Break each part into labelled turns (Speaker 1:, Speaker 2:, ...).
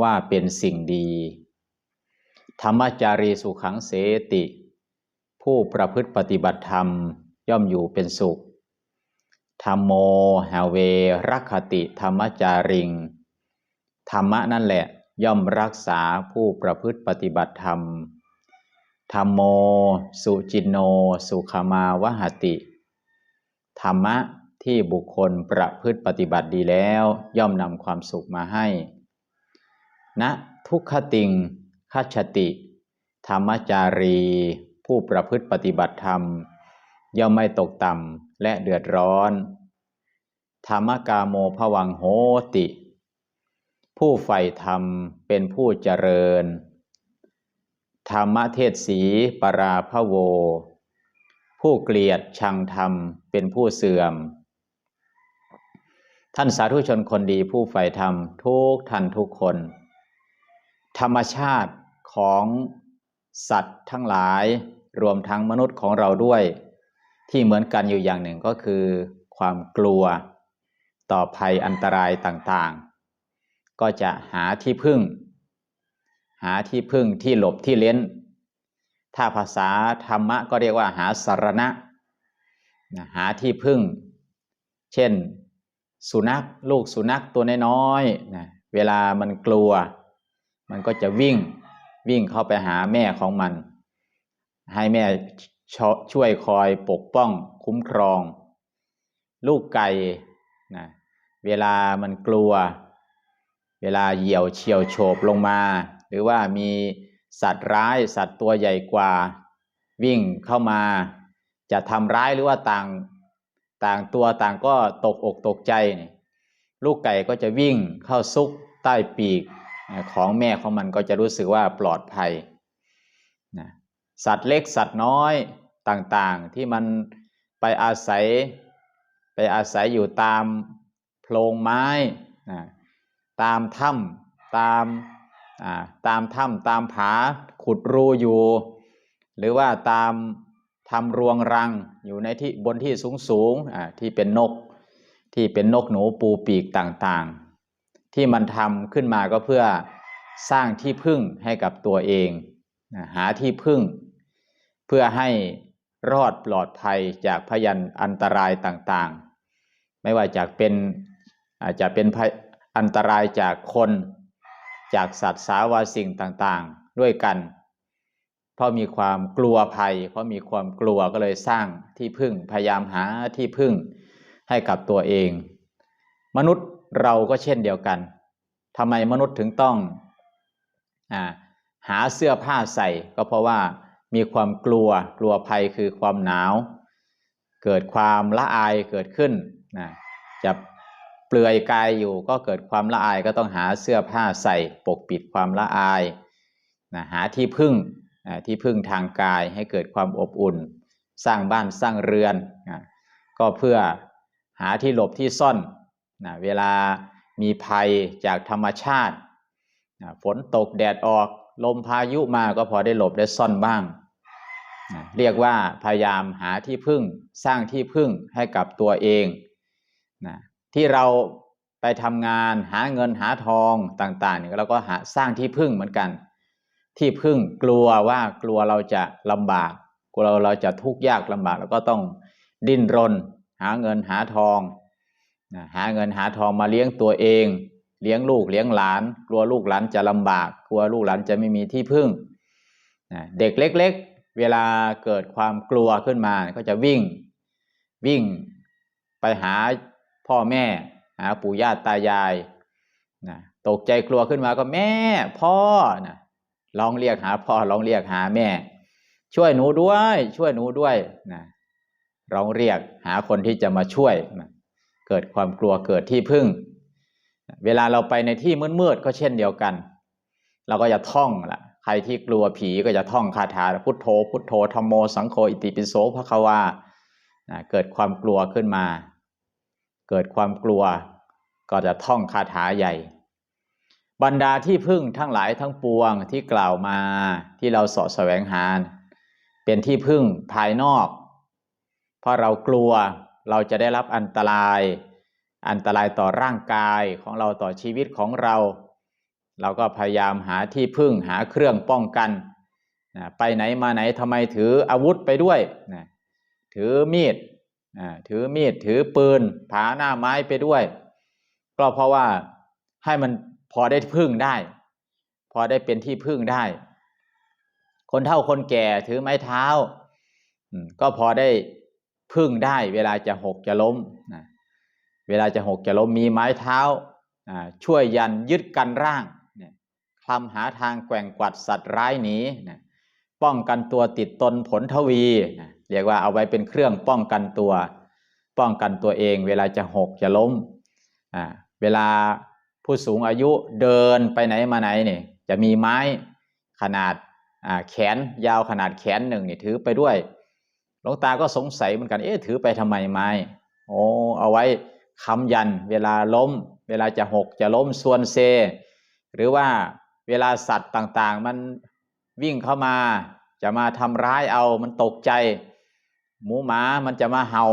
Speaker 1: ว่าเป็นสิ่งดี ธรรมจารีสุขังเสติ ผู้ประพฤติปฏิบัติธรรมย่อมอยู่เป็นสุข ธรรมโมหาเวรักขติธรรมจาริง ธรรมะนั่นแหละย่อมรักษาผู้ประพฤติปฏิบัติธรรม ธรรมโม สุจินโน สุขมาวหติ ธรรมะที่บุคคลประพฤติปฏิบัติดีแล้ว ย่อมนำความสุขมาให้ นะทุกขติงคัจฉติ ธรรมจารี ผู้ประพฤติปฏิบัติธรรม ย่อมไม่ตกต่ำและเดือดร้อน ธรรมกาโมภวังโหติ ผู้ใฝ่ธรรมเป็นผู้เจริญ ธรรมเทศสีปราพโว ผู้เกลียดชังธรรมเป็นผู้เสื่อมท่านสาธุชนคนดีผู้ใฝ่ธรรมทุกท่านทุกคน ธรรมชาติของสัตว์ทั้งหลายรวมทั้งมนุษย์ของเราด้วย ที่เหมือนกันอยู่อย่างหนึ่งก็คือ ความกลัวต่อภัยอันตรายต่างๆ ก็จะหาที่พึ่ง หาที่พึ่งที่หลบที่เล้น ถ้าภาษาธรรมะก็เรียกว่าหาสารณะ หาที่พึ่ง เช่น สุนัขลูกสุนัขตัวน้อยๆเวลามันกลัว มันก็จะวิ่งวิ่งเข้าไปหาแม่ของมัน ให้แม่ช่วยคอยปกป้องคุ้มครอง ลูกไก่นะเวลามันกลัว เวลาเหยี่ยวเฉียวโฉบลงมา หรือว่ามีสัตว์ร้ายสัตว์ตัวใหญ่กว่า วิ่งเข้ามา จะทำร้ายหรือว่าต่างต่างตัวต่างก็ตกอกตกใจ ลูกไก่ก็จะวิ่งเข้าซุกใต้ปีก ของแม่ของมันก็จะรู้สึกว่าปลอดภัยนะสัตว์เล็กสัตว์น้อยต่างๆ ที่มันไปอาศัยไปอาศัยอยู่ตามโพรงไม้นะตามถ้ำตามตามถ้ำตามผาขุดรูอยู่ หรือว่าตามทำรวงรังอยู่ในที่บนที่สูงๆที่เป็นนก ที่เป็นนกหนูปูปีกต่างๆ ที่มันทำขึ้นมาก็เพื่อสร้างที่พึ่งให้กับตัวเองหาที่พึ่ง เพื่อให้รอดปลอดภัยจากพยันอันตรายต่างๆ ไม่ว่าจากเป็นอาจจะเป็นอันตรายจากคนจากสัตว์สาวาสิ่งต่างๆ ด้วยกัน เพราะมีความกลัวภัย เพราะมีความกลัวก็เลยสร้างที่พึ่งพยายามหาที่พึ่งให้กับตัวเอง มนุษย์ เราก็เช่นเดียวกันทำไมมนุษย์ถึงต้องอหาเสื้อผ้าใส่ ก็เพราะว่ามีความกลัวกลัวภัยคือความหนาว เกิดความละอายเกิดขึ้นนะจะเปลือยกายอยู่ก็เกิดความละอายก็ต้องหาเสื้อผ้าใส่ ปกปิดความละอายนะหาที่พึ่งที่พึ่งทางกายให้เกิดความอบอุ่น สร้างบ้านสร้างเรือนนะก็เพื่อหาที่หลบที่ซ่อน นะเวลามีภัยจากธรรมชาตินะฝนตกแดดออก ลมพายุมาก็พอได้หลบได้ซ่อนบ้างนะเรียกว่าพยายามหาที่พึ่งสร้างที่พึ่งให้กับตัวเองนะที่เราไปทำงานหาเงินหาทองต่างๆเนี่ยเราก็หาสร้างที่พึ่งเหมือนกัน ที่พึ่งกลัวว่ากลัวเราจะลำบากกลัวเราเราจะทุกข์ยากลำบาก แล้วก็ต้องดิ้นรน หาเงินหาทอง หาเงินหาทองมาเลี้ยงตัวเอง เลี้ยงลูกเลี้ยงหลาน กลัวลูกหลานจะลำบาก กลัวลูกหลานจะไม่มีที่พึ่งเด็กเล็ก ๆ เวลาเกิดความกลัวขึ้นมาก็จะวิ่งวิ่งไปหาพ่อแม่หาปู่ย่าตายายนะตกใจกลัวขึ้นมาก็แม่พ่อนะลองเรียกหาพ่อลองเรียกหาแม่ ช่วยหนูด้วย ช่วยหนูด้วยนะลองเรียกหาคนที่จะมาช่วยนะ เกิดความกลัวเกิดที่พึ่ง เวลาเราไปในที่มืดๆก็เช่นเดียวกัน เราก็จะท่องละใครที่กลัวผีก็จะท่องคาถาพุทโธ พุทโธธรรมโมสังโฆอิติปิโสพระควานะเกิดความกลัวขึ้นมา เกิดความกลัวก็จะท่องคาถาใหญ่ บรรดาที่พึ่งทั้งหลายทั้งปวงที่กล่าวมาที่เราสาะแสวงหาเป็นที่พึ่งภายนอก เพราะเรากลัว เราจะได้รับอันตราย อันตรายต่อร่างกายของเราต่อชีวิตของเรา เราก็พยายามหาที่พึ่งหาเครื่องป้องกันนะไปไหนมาไหนทำไมถืออาวุธไปด้วยนะถือมีดนะถือมีดถือปืน ผาหน้าไม้ไปด้วย ก็เพราะว่าให้มันพอได้พึ่งได้ พอได้เป็นที่พึ่งได้ คนเฒ่าคนแก่ถือไม้เท้าก็พอได้ พึ่งได้เวลาจะหกจะล้มนะเวลาจะหกจะล้มมีไม้เท้าช่วยยันยึดกันร่างคลำหาทางแกว่งกวัดสัตว์ร้ายหนีนะป้องกันตัวติดตนผลทวีนะเรียกว่าเอาไว้เป็นเครื่องป้องกันตัว ป้องกันตัวเอง เวลาจะหกจะล้มอ่าเวลาผู้สูงอายุเดินไปไหนมาไหนเนี่ยจะมีไม้ขนาดแขนยาวขนาดแขนหนึ่งนี่ถือไปด้วย ลวงตาก็สงสัยเหมือนกัน เอ๊ะถือไปทำไมไม้โอ้เอาไว้ค้ำยัน เวลาล้ม เวลาจะหกจะล้มส่วนเซ หรือว่าเวลาสัตว์ต่างๆ มันวิ่งเข้ามา จะมาทำร้ายเอามันตกใจ หมูหมามันจะมาเห่า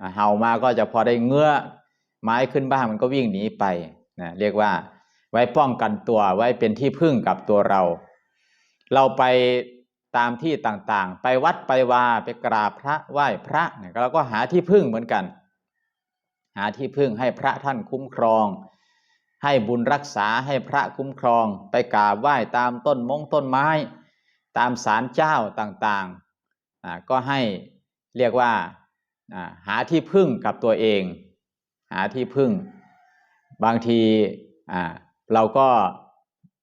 Speaker 1: อ่าเห่ามาก็จะพอได้เงื้อไม้ขึ้นบ้างมันก็วิ่งหนีไปนะเรียกว่าไว้ป้องกันตัวไว้เป็นที่พึ่งกับตัวเรา เราไป ตามที่ต่างๆ ไปวัดไปวาไปกราบพระไหว้พระเนี่ยเราก็หาที่พึ่งเหมือนกัน หาที่พึ่งให้พระท่านคุ้มครอง ให้บุญรักษาให้พระคุ้มครอง ไปกราบไหว้ตามต้นมงต้นไม้ ตามศาลเจ้าต่างๆก็ให้เรียกว่าหาที่พึ่งกับตัวเอง หาที่พึ่ง บางทีเราก็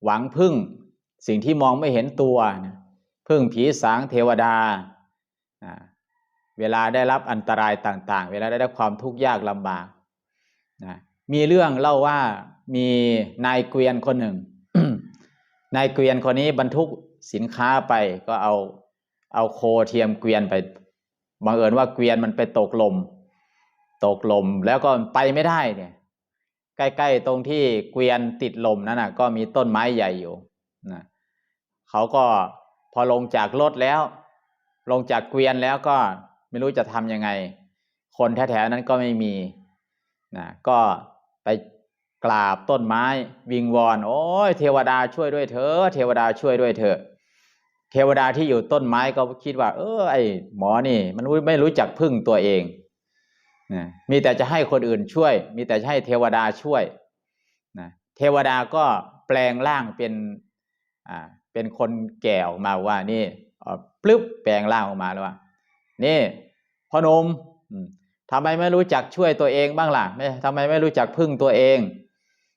Speaker 1: หวังพึ่งสิ่งที่มองไม่เห็นตัวนะ พึ่งผีสางเทวดา เวลาได้รับอันตรายต่าง ๆ เวลาได้รับความทุกข์ยากลำบากนะมีเรื่องเล่าว่ามีนายเกวียนคนหนึ่ง นายเกวียนคนนี้บรรทุกสินค้าไปก็เอาเอาโคเทียมเกวียนไปบังเอิญว่าเกวียนมันไปตกลม ตกลมแล้วก็ไปไม่ได้เนี่ย ใกล้ๆตรงที่เกวียนติดลมนั่นนะก็มีต้นไม้ใหญ่อยู่นะเขาก็ อลงจากรถแล้ว ลงจากเกวียนแล้วก็ไม่รู้จะทำยังไง คนแถวๆนั้นก็ไม่มีนะก็ไปกราบต้นไม้วิงวอน โอ้ยเทวดาช่วยด้วยเถอะเทวดาช่วยด้วยเถอะเทวดาที่อยู่ต้นไม้ก็คิดว่า เออไอหมอนี่ มันไม่รู้จักพึ่งตัวเองนะมีแต่จะให้คนอื่นช่วย มีแต่จะให้เทวดาช่วยนะเทวดาก็แปลงร่างเป็นอ่า เป็นคนแก่ออกมาว่านี่ปลึบแปลงร่างออกมาแล้วว่า นี่พ่อหนมทำไมไม่รู้จักช่วยตัวเองบ้างล่ะไม่ทำไมไม่รู้จักพึ่งตัวเอง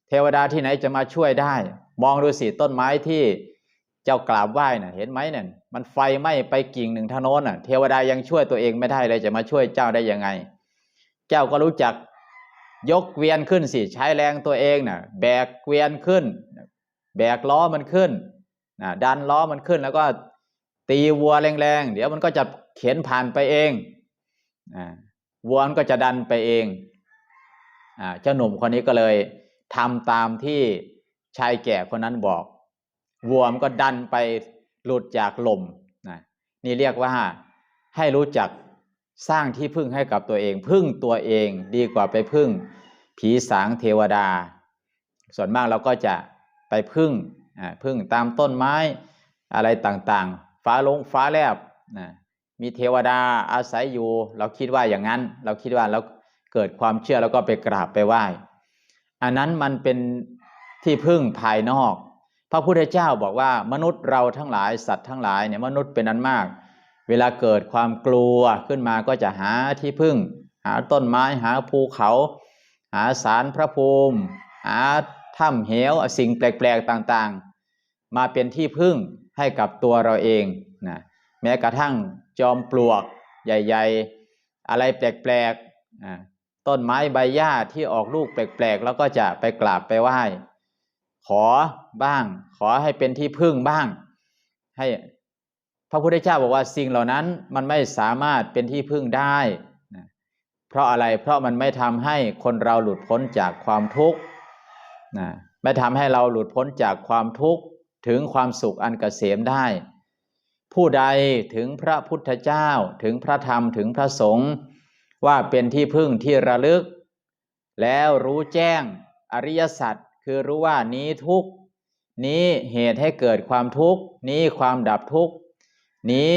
Speaker 1: เทวดาที่ไหนจะมาช่วยได้ มองดูสิต้นไม้ที่เจ้ากราบไหว้น่ะ เห็นไหมเนี่ยมันไฟไหม้ไปกิ่งหนึ่งทางโน้นน่ะ เทวดายังช่วยตัวเองไม่ได้เลยจะมาช่วยเจ้าได้ยังไง เจ้าก็รู้จักยกเวียนขึ้นสิใช้แรงตัวเองน่ะ แบกเวียนขึ้น แบกล้อมันขึ้น นะดันล้อมันขึ้นแล้วก็ตีวัวแรงๆ เดี๋ยวมันก็จะเข็นผ่านไปเองอ่าวัวมันก็จะดันไปเองอ่าเจ้าหนุ่มคนนี้ก็เลยทำตามที่ชายแก่คนนั้นบอก วัวมันก็ดันไปหลุดจากลมนะนี่เรียกว่าให้รู้จักสร้างที่พึ่งให้กับตัวเอง พึ่งตัวเองดีกว่าไปพึ่งผีสางเทวดา ส่วนมากเราก็จะไปพึ่ง พึ่งตามต้นไม้อะไรต่างๆ ฟ้าลงฟ้าแลบนะมีเทวดาอาศัยอยู่ เราคิดว่าอย่างนั้น เราคิดว่าเราเกิดความเชื่อแล้วก็ไปกราบไปไหว้อันนั้นมันเป็นที่พึ่งภายนอก พระพุทธเจ้าบอกว่ามนุษย์เราทั้งหลายสัตว์ทั้งหลายเนี่ยมนุษย์เป็นอันมาก เวลาเกิดความกลัวขึ้นมาก็จะหาที่พึ่ง หาต้นไม้หาภูเขา หาสารพระภูมิ หาถ้ำเหวสิ่งแปลกๆต่างๆ มาเป็นที่พึ่งให้กับตัวเราเองนะแม้กระทั่งจอมปลวกใหญ่ ๆ อะไรแปลกๆต้นไม้ใบหญ้าที่ออกลูกแปลกๆแล้วก็จะไปกราบไปไหว้ขอบ้าง ขอให้เป็นที่พึ่งบ้าง ให้พระพุทธเจ้าบอกว่าสิ่งเหล่านั้นมันไม่สามารถเป็นที่พึ่งได้นะเพราะอะไรเพราะมันไม่ทำให้คนเราหลุดพ้นจากความทุกข์นะไม่ทำให้เราหลุดพ้นจากความทุกข์ ถึงความสุขอันเกษมได้ ผู้ใดถึงพระพุทธเจ้าถึงพระธรรมถึงพระสงฆ์ว่าเป็นที่พึ่งที่ระลึก แล้วรู้แจ้งอริยสัจคือรู้ว่านี้ทุกนี้เหตุให้เกิดความทุกข์นี้ความดับทุกข์นี้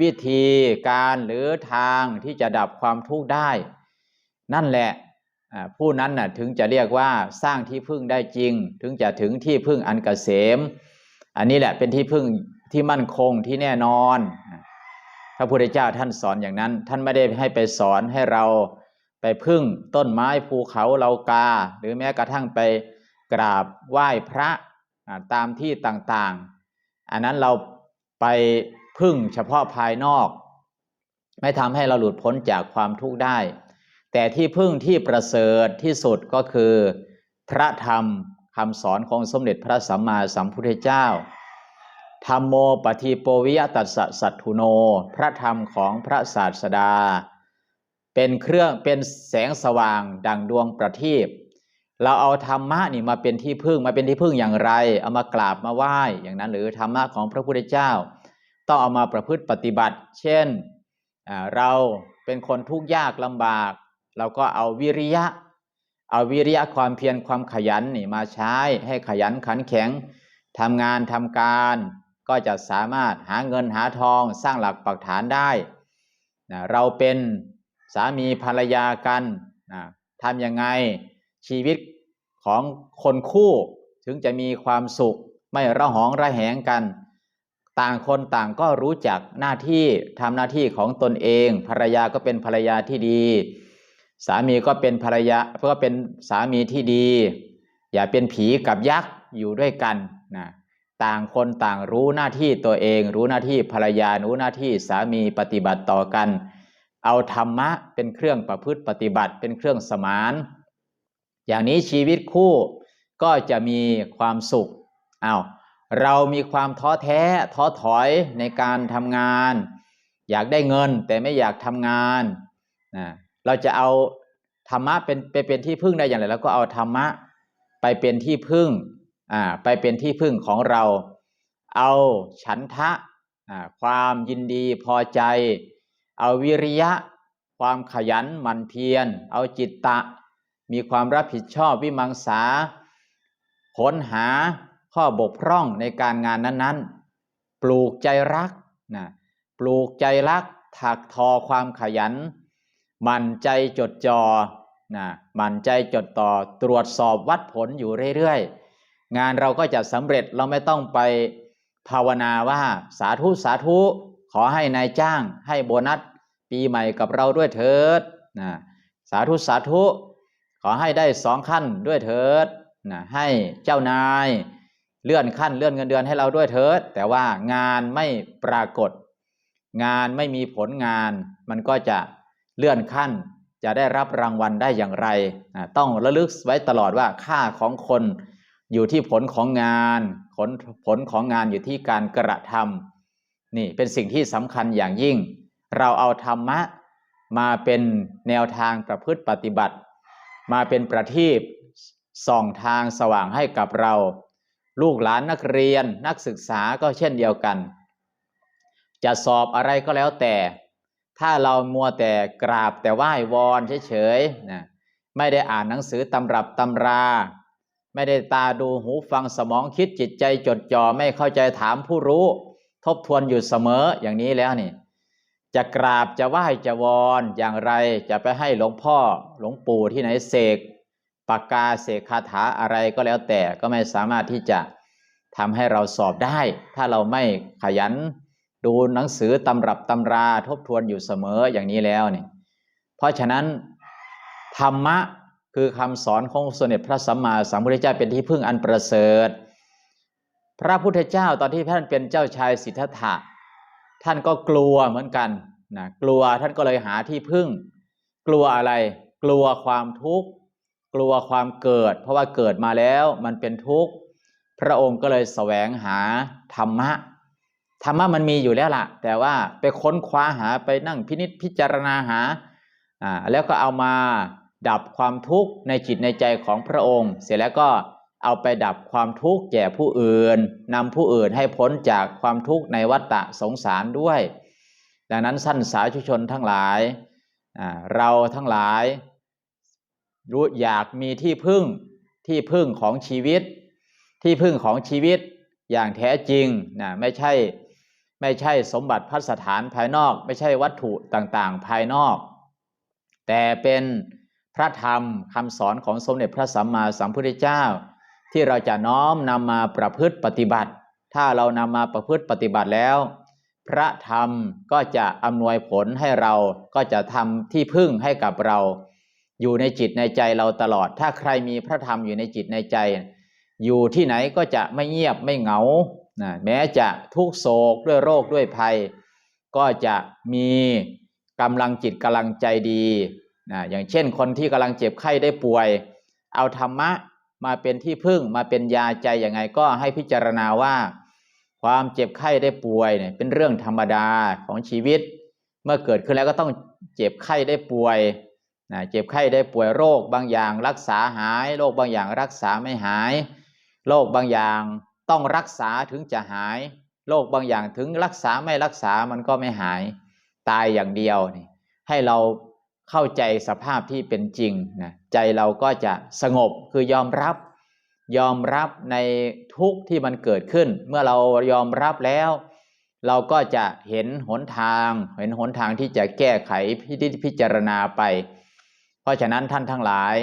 Speaker 1: วิธีการหรือทางที่จะดับความทุกข์ได้ นั่นแหละ ผู้นั้นน่ะถึงจะเรียกว่าสร้างที่พึ่งได้จริง ถึงจะถึงที่พึ่งอันกเกษม อันนี้แหละเป็นที่พึ่งที่มั่นคงที่แน่นอน พระพุทธเจ้าท่านสอนอย่างนั้น ท่านไม่ได้ให้ไปสอนให้เราไปพึ่งต้นไม้ภูเขาเลากา หรือแม้กระทั่งไปกราบไหว้พระตามที่ต่างๆ อันนั้นเราไปพึ่งเฉพาะภายนอก ไม่ทำให้เราหลุดพ้นจากความทุกข์ได้ แต่ที่พึ่งที่ประเสริฐที่สุดก็คือ พระธรรมคำสอนของสมเด็จพระสัมมาสัมพุทธเจ้าธรรมโมปฏิโปวิยตัสสะสัตถุโน พระธรรมของพระศาสดา เป็นเครื่องเป็นแสงสว่างดังดวงประทีปเราเอาธรรมะนี่มาเป็นที่พึ่งมาเป็นที่พึ่งอย่างไร เอามากราบมาไหว้อย่างนั้น หรือธรรมะของพระพุทธเจ้า ต้องเอามาประพฤติปฏิบัติ เช่นเราเป็นคนทุกข์ยากลำบาก เราก็เอาวิริยะ เอาวิริยะความเพียรความขยันนี่มาใช้ให้ขยันขันแข็งทำงานทำการก็จะสามารถหาเงินหาทองสร้างหลักปักฐานได้นะเราเป็นสามีภรรยากันนะทำยังไงชีวิตของคนคู่ถึงจะมีความสุข ไม่ระหองระแหงกัน ต่างคนต่างก็รู้จักหน้าที่ทำหน้าที่ของตนเอง ภรรยาก็เป็นภรรยาที่ดี สามีก็เป็นภรรยาก็เป็นสามีที่ดี อย่าเป็นผีกับยักษ์อยู่ด้วยกันนะต่างคนต่างรู้หน้าที่ตัวเอง รู้หน้าที่ภรรยารู้หน้าที่สามีปฏิบัติต่อกัน เอาธรรมะเป็นเครื่องประพฤติปฏิบัติเป็นเครื่องสมาน อย่างนี้ชีวิตคู่ก็จะมีความสุขอา้าวเรามีความท้อแท้ท้อถอยในการทำงาน อยากได้เงินแต่ไม่อยากทำงานนะ เราจะเอาธรรมะเป็นไปเป็นที่พึ่งได้อย่างไรแล้วก็เอาธรรมะไปเป็นที่พึ่งอ่าไปเป็นที่พึ่งของเรา เอาฉันทะอ่าความยินดีพอใจ เอาวิริยะ ความขยันหมั่นเพียร เอาจิตตะ มีความรับผิดชอบวิมังสาค้นหาข้อบกพร่องในการงานนั้นๆ ปลูกใจรักนะปลูกใจรักถักทอความขยัน มั่นใจจดจอ่อนะมั่นใจจดต่อตรวจสอบวัดผลอยู่เรื่อยๆ งานเราก็จะสำเร็จเราไม่ต้องไปภาวนาว่าสาธุสาธุขอให้นายจ้าง ให้โบนัสปีใหม่กับเราด้วยเถิดนะสาธุสาธุ ขอให้ได้สองขั้นด้วยเถิดนะให้เจ้านายเลื่อนขั้นเลื่อนเงินเดือนให้เราด้วยเถิด แต่ว่างานไม่ปรากฏ งานไม่มีผลงานมันก็จะ เลื่อนขั้นจะได้รับรางวัลได้อย่างไร ต้องระลึกไว้ตลอดว่าค่าของคนอยู่ที่ผลของงานผลผลของงานอยู่ที่การกระทำนี่เป็นสิ่งที่สำคัญอย่างยิ่ง เราเอาธรรมะมาเป็นแนวทางประพฤติปฏิบัติ มาเป็นประทีปส่องทางสว่างให้กับเรา ลูกหลานนักเรียนนักศึกษาก็เช่นเดียวกัน จะสอบอะไรก็แล้วแต่ ถ้าเรามัวแต่กราบแต่ไหว้วอนเฉยๆนะไม่ได้อ่านหนังสือตำรับตำรา ไม่ได้ตาดูหูฟังสมองคิดจิตใจจดจ่อไม่เข้าใจถามผู้รู้ ทบทวนอยู่เสมออย่างนี้แล้วนี่ จะกราบจะไหว้จะวอนอย่างไรจะไปให้หลวงพ่อหลวงปู่ที่ไหนเสกปากกาเสกคาถาอะไรก็แล้วแต่ก็ไม่สามารถที่จะทำให้เราสอบได้ ถ้าเราไม่ขยัน ดูหนังสือตำรับตำราทบทวนอยู่เสมออย่างนี้แล้วเนี่ยเพราะฉะนั้นธรรมะคือคำสอนของสมเด็จพระสัมมาสัมพุทธเจ้าเป็นที่พึ่งอันประเสริฐ พระพุทธเจ้าตอนที่ท่านเป็นเจ้าชายสิทธัตถะท่านก็กลัวเหมือนกันนะกลัวท่านก็เลยหาที่พึ่ง กลัวอะไร กลัวความทุกข์ กลัวความเกิด เพราะว่าเกิดมาแล้วมันเป็นทุกข์ พระองค์ก็เลยแสวงหาธรรมะ ธรรมะมันมีอยู่แล้วล่ะ แต่ว่าไปค้นคว้าหาไปนั่งพินิจพิจารณาหาอ่าแล้วก็เอามาดับความทุกข์ในจิตในใจของพระองค์ เสร็จแล้วก็เอาไปดับความทุกข์แก่ผู้อื่นนำผู้อื่นให้พ้นจากความทุกข์ในวัฏฏะสงสารด้วย ดังนั้นสั้นสาธุชนทั้งหลาย เราทั้งหลาย รู้อยากมีที่พึ่งที่พึ่งของชีวิต ที่พึ่งของชีวิตอย่างแท้จริงนะไม่ใช่ ไม่ใช่สมบัติพัสถานภายนอก ไม่ใช่วัตถุต่างๆ ภายนอก แต่เป็นพระธรรมคำสอนของสมเด็จพระสัมมาสัมพุทธเจ้า ที่เราจะน้อมนำมาประพฤติปฏิบัติ ถ้าเรานำมาประพฤติปฏิบัติแล้ว พระธรรมก็จะอำนวยผลให้เราก็จะทำที่พึ่งให้กับเรา อยู่ในจิตในใจเราตลอด ถ้าใครมีพระธรรมอยู่ในจิตในใจ อยู่ที่ไหนก็จะไม่เงียบไม่เหงา นะแม้จะทุกโศกด้วยโรคด้วยภัย ก็จะมีกำลังจิตกำลังใจดีนะอย่างเช่นคนที่กำลังเจ็บไข้ได้ป่วย เอาธรรมะมาเป็นที่พึ่งมาเป็นยาใจอย่างไงก็ให้พิจารณาว่า ความเจ็บไข้ได้ป่วยเนี่ยเป็นเรื่องธรรมดาของชีวิต เมื่อเกิดขึ้นแล้วก็ต้องเจ็บไข้ได้ป่วยนะเจ็บไข้ได้ป่วยโรคบางอย่างรักษาหาย โรคบางอย่างรักษาไม่หาย โรคบางอย่าง ต้องรักษาถึงจะหาย โรคบางอย่างถึงรักษาไม่รักษามันก็ไม่หาย ตายอย่างเดียวนี่ให้เราเข้าใจสภาพที่เป็นจริงนะใจเราก็จะสงบคือยอมรับ ยอมรับในทุกที่มันเกิดขึ้น เมื่อเรายอมรับแล้ว เราก็จะเห็นหนทาง เห็นหนทางที่จะแก้ไขพิพิจารณาไป เพราะฉะนั้นท่านทั้งหลาย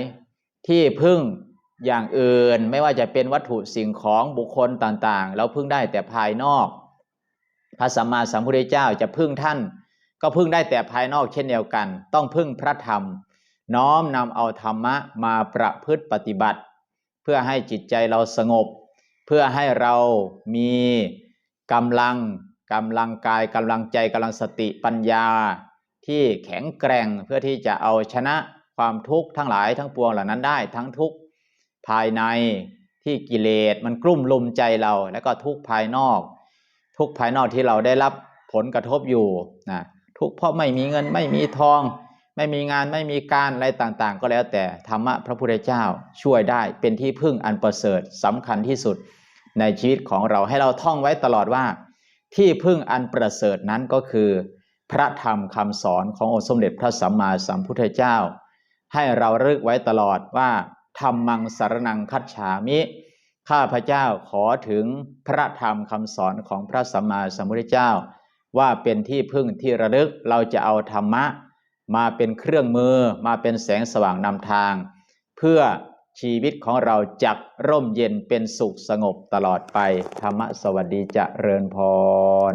Speaker 1: ที่พึ่ง อย่างอื่นไม่ว่าจะเป็นวัตถุสิ่งของบุคคลต่างๆ เราพึ่งได้แต่ภายนอก พระสัมมาสัมพุทธเจ้าจะพึ่งท่าน ก็พึ่งได้แต่ภายนอกเช่นเดียวกัน ต้องพึ่งพระธรรม น้อมนำเอาธรรมะมาประพฤติปฏิบัติ เพื่อให้จิตใจเราสงบ เพื่อให้เรามีกำลังกำลังกายกำลังใจกำลังสติปัญญา ที่แข็งแกร่งเพื่อที่จะเอาชนะความทุกข์ทั้งหลายทั้งปวงเหล่านั้นได้ทั้งทุกข์ ภายในที่กิเลสมันกลุ่มลุมใจเรา แล้วก็ทุกภายนอก ทุกภายนอกที่เราได้รับผลกระทบอยู่นะทุกเพราะไม่มีเงินไม่มีทอง ไม่มีงานไม่มีการอะไรต่างๆ ก็แล้วแต่ธรรมะพระพุทธเจ้าช่วยได้เป็นที่พึ่งอันประเสริฐสำคัญที่สุดในชีวิตของเราให้เราท่องไว้ตลอดว่า ที่พึ่งอันประเสริฐนั้นก็คือ พระธรรมคำสอนขององค์สมเด็จพระสัมมาสัมพุทธเจ้า ให้เราเลึกไว้ตลอดว่า ธรรมังสารนังคัจฉามิ ข้าพเจ้าขอถึงพระธรรมคำสอนของพระสัมมาสัมพุทธเจ้า ว่าเป็นที่พึ่งที่ระลึกเราจะเอาธรรมะ มาเป็นเครื่องมือมาเป็นแสงสว่างนำทาง เพื่อชีวิตของเราจักร่มเย็นเป็นสุขสงบตลอดไป ธรรมะสวัสดีเจะเริญพร